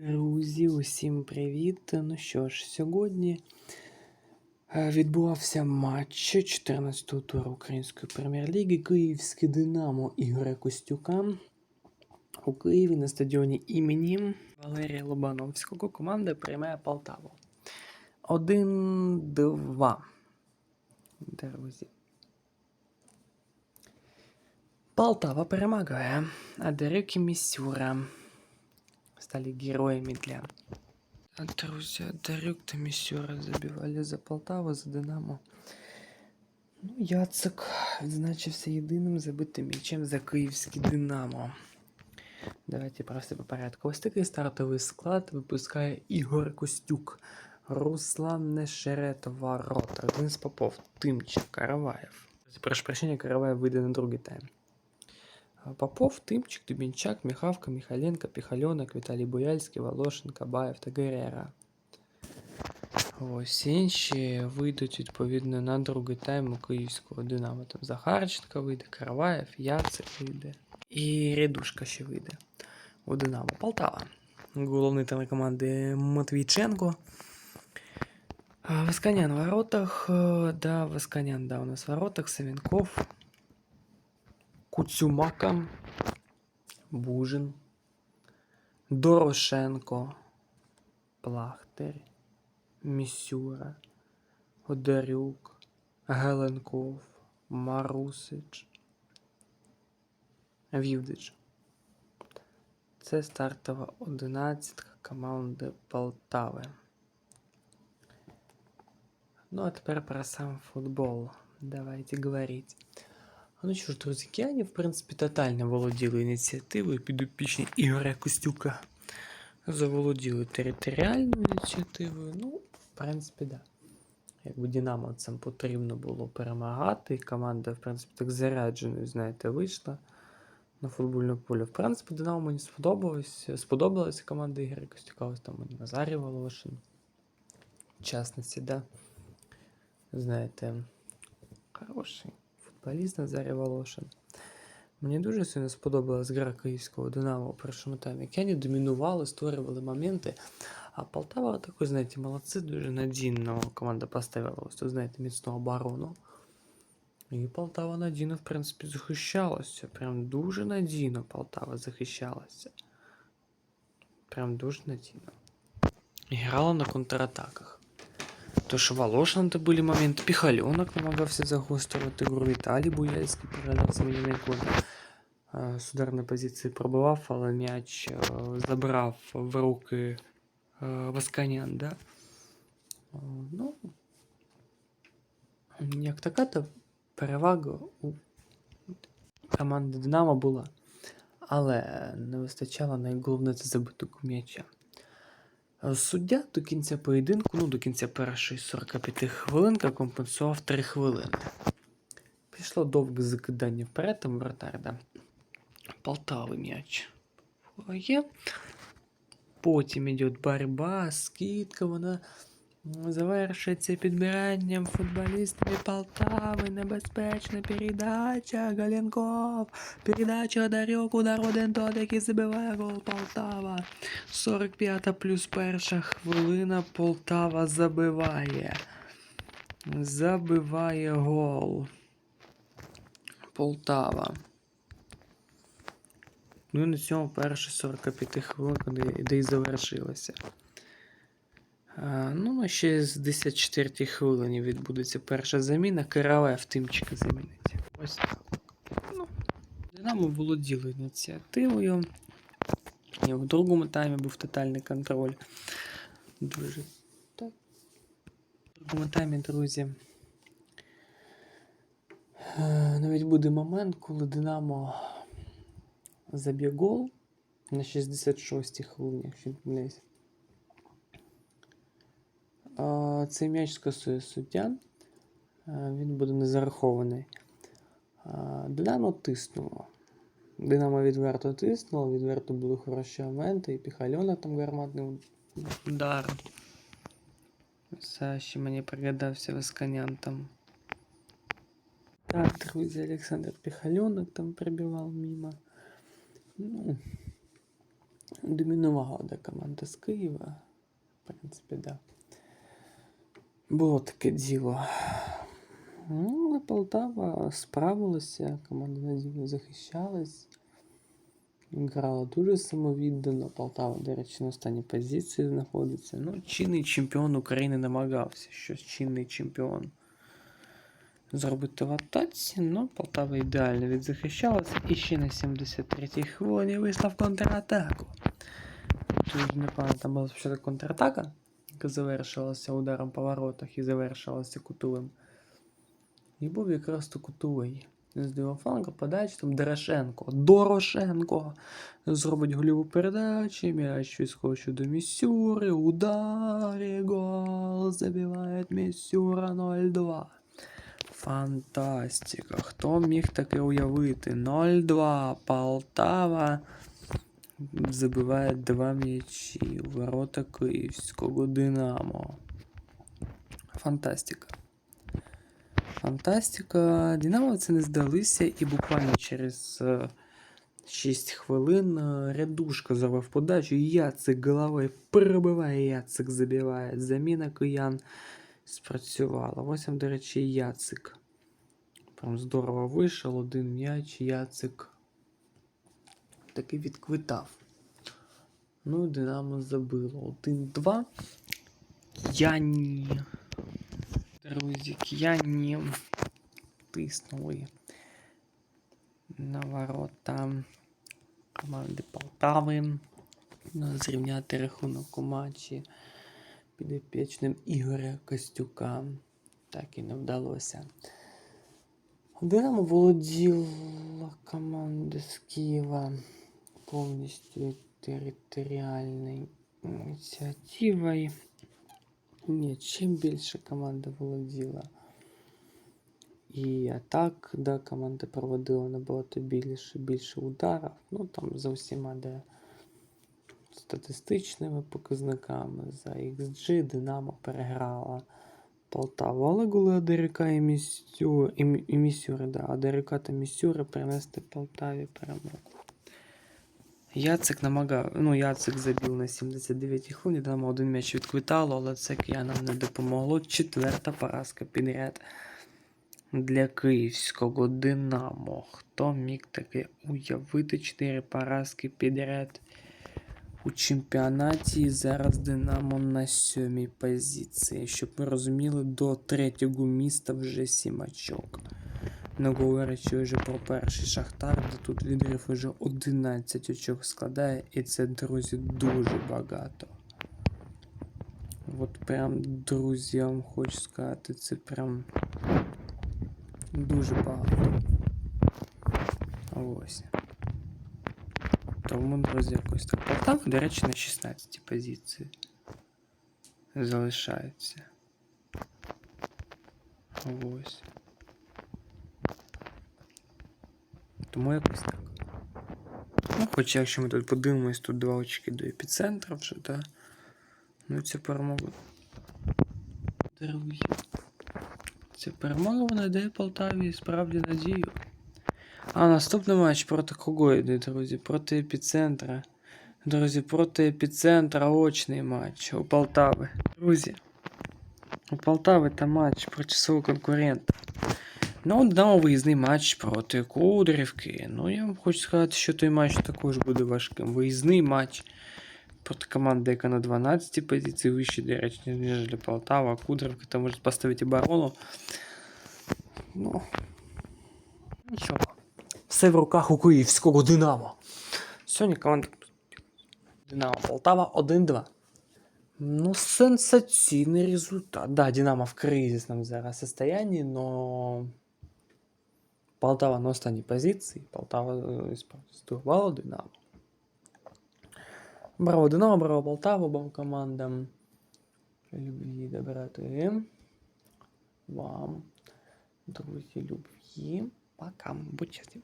Друзі, усім привіт! Ну що ж, сьогодні е, відбувався матч 14-го туру Української прем'єр-ліги Київське Динамо Ігоря Костюка у Києві на стадіоні імені Валерія Лобановського. Команда приймає Полтаву. 1-2. Друзі. Полтава перемагає, а Дерек Місюра стали героями для... Друзья, Дарюк та Місюра забивали за Полтаву, за Динамо. Ну, Яцик відзначився єдиним забитим м'ячем за київське Динамо. Давайте просто по порядку. Ось такий стартовий склад випускає Ігор Костюк, Руслан Нешерет, Воротар, Денис Попов, Тимчик, Караваєв. Прошу прощения, Караваєв вийде на другий тайм. Попов, Тимчик, Дубінчак, Міхавка, Міхаленко, Піхальонок, Віталій Буяльський, Волошин, Кабаєв та Герера. Ось інші вийдуть відповідно на другий тайм у київського Динамо. Там Захарченко вийде, Караваєв, Яцик вийде. І Рядушка ще вийде у Динамо. Полтава. Головний тренер команди Матвійченко. Восканян в воротах. е, Да, Восканян, да, у нас в воротах. Савенков. Куцюмака, Бужин, Дорошенко, Плахтер, Місюра, Одарюк, Геленков, Марусич, Вівдич. Це стартова одинадцятка команди Полтави. Ну а тепер про сам футбол. Давайте говорить. Ну що ж, друзі, кияні, в принципі, тотально володіли ініціативою підопічні Ігоря Костюка. Заволоділи територіальною ініціативою. Ну, в принципі, да. Якби Динамо цим потрібно було перемагати, і команда, в принципі, так зарядженою, знаєте, вийшла на футбольне поле. В принципі, Динамо мені сподобалось. Сподобалася команда Ігоря Костюка. Ось там і Назарій Волошин. В частності, да. Знаєте, хороший футболіст Назарій Волошин. Мені дуже сильно сподобалась гра київського Динамо у першому таймі. Як вони домінували, створювали моменти. А Полтава такой, знаєте, молодці, дуже надійно команда поставила ось тут, знаєте, міцну оборону. І Полтава надійно, в принципі, захищалася. Прям дуже надійно Полтава захищалася. Прям дуже надійно. І грала на контратаках. То що Волошин то були моменти, Піхальонок намагався загострювати гру, Віталій Буяльський передав м'яко з ударної позиції пробивав, але м'яч е, забрав в руки е, Восканян, да? Е, Ну, як така, то перевага у команди Динамо була. Але не вистачало найголовніше це забитого м'яча. Е, Суддя до кінця поєдинку, ну до кінця першої 45 хвилинка компенсував 3 хвилини. Пішло довге закидання вперед, там вратар, да. Полтави м'яч. Є. Потім йде боротьба, скидка, вона м, завершується підбиранням футболістами Полтави. Небезпечна передача. Галенков. Передача Дарьок, удар один тот, який забиває гол Полтава. 45 плюс перша хвилина Полтава забиває. Забиває гол. Полтава. Ну і на цьому перші 45 хвилин, де, і завершилося. Ну, ще з 14 хвилині відбудеться перша заміна. Караваєв Тимчика замінить. Ось так. Ну, Динамо володіло ініціативою. І в другому таймі був тотальний контроль. Дуже так. В другому таймі, друзі. е, Навіть буде момент, коли Динамо заб'є гол на 66-й хвилині, якщо не помиляюсь. А, Цей м'яч скасує суддя. Він буде не зарахований. Динамо тиснуло. Динамо відверто тиснуло, відверто були хороші моменти, і Піхальона там гарматний удар. Все ще мені пригадався Восканян там. Так, друзі, Олександр Піхальонок там прибивав мимо. Ну, домінувала команда з Києва. В принципі, да. Було таке діло. Ну, Полтава справилася, команда надійно захищалась. Грала дуже самовіддано. Полтава, до речі, на останній позиції знаходиться. Ну, чинний чемпіон України намагався. Щось чинний чемпіон зробити в атаці, але Полтава ідеально відзахищалася. І ще на 73-й хвилині вийшла в контратаку. Тут, напевно, там була спочатку контратака, яка завершилася ударом по воротах і завершилася кутовим. І був якраз то кутовий. З лівого флангу там Дорошенко. Дорошенко зробить гольову передачу, м'яч відскочив до Місюри, удар і гол забиває Місюра 0-2. Фантастика. Хто міг таке уявити? 0-2. Полтава забиває два м'ячі у ворота Київського Динамо. Фантастика. Фантастика. Динамо це не здалися, і буквально через е, 6 хвилин е, рядушка зарвав подачу. Яцик головою пробиває, Яцик забиває. Заміна киян спрацювала. Ось там, до речі, Яцик. Прям здорово вийшов, один м'яч, Яцик таки відквитав. Ну, Динамо забило. 1-2. Кияні. Друзі, кияні тиснули на ворота команди Полтави. Ну, Зрівняти рахунок у матчі підопічним Ігоря Костюка. Так і не вдалося. Динамо володіла команда з Києва повністю територіальною ініціативою. Ні, чим більше команда володіла. І атак, да, команда проводила набагато більше, більше ударів. Ну там за всіма, де статистичними показниками за XG Динамо переграла Полтаву. Але голи Адерика і Місюри, і, і Місюри, да, Адерика та Місюри принести Полтаві перемогу. Яцик намагав, ну Яцик забив на 79-й хвилині, Динамо один м'яч відквитало, але це киянам не допомогло. Четверта поразка підряд для київського Динамо. Хто міг таке уявити? Чотири поразки підряд у чемпіонаті. І зараз Динамо на сьомій позиції. Щоб ми розуміли, до третього міста вже сім очок. Не говорячи вже про перший шахтар, де тут лідерів вже 11 очок складає, і це, друзі, дуже багато. От прям, друзі, я вам хочу сказати, це прям дуже багато. Ось. Тому, друзі, якось так. Полтава, до речі, на 16 позиції залишається. Ось. Тому якось так. Ну, хоча, якщо ми тут подивимось, тут два очки до епіцентра вже, так. Ну, ця перемога. Друзі. Ця перемога вона дає Полтаві справді надію. А наступний матч проти кого йде, друзі? Проти епіцентра. Друзі, проти епіцентра очний матч у Полтави. Друзі. У Полтави там матч проти свого конкурента. Ну, Динамо виїзний матч проти Кудрівки. Ну, я вам хочу сказати, що той матч також буде важким. Виїзний матч проти команди, яка на 12 позиції вище, до речі, ніж для Полтава, Кудрівка там може поставити оборону. Ну, нічого. Все в руках у київського Динамо. Сьогодні команда Динамо Полтава 1-2. Ну, сенсаційний результат. Да, Динамо в кризисном зараз состоянии, но Полтава на останній позиції. Полтава е, справді здивувала Динамо. Браво Динамо, браво Полтава, обом командам. Любві доброти. Вам, друзі, любві. Пока. Будь щасливі.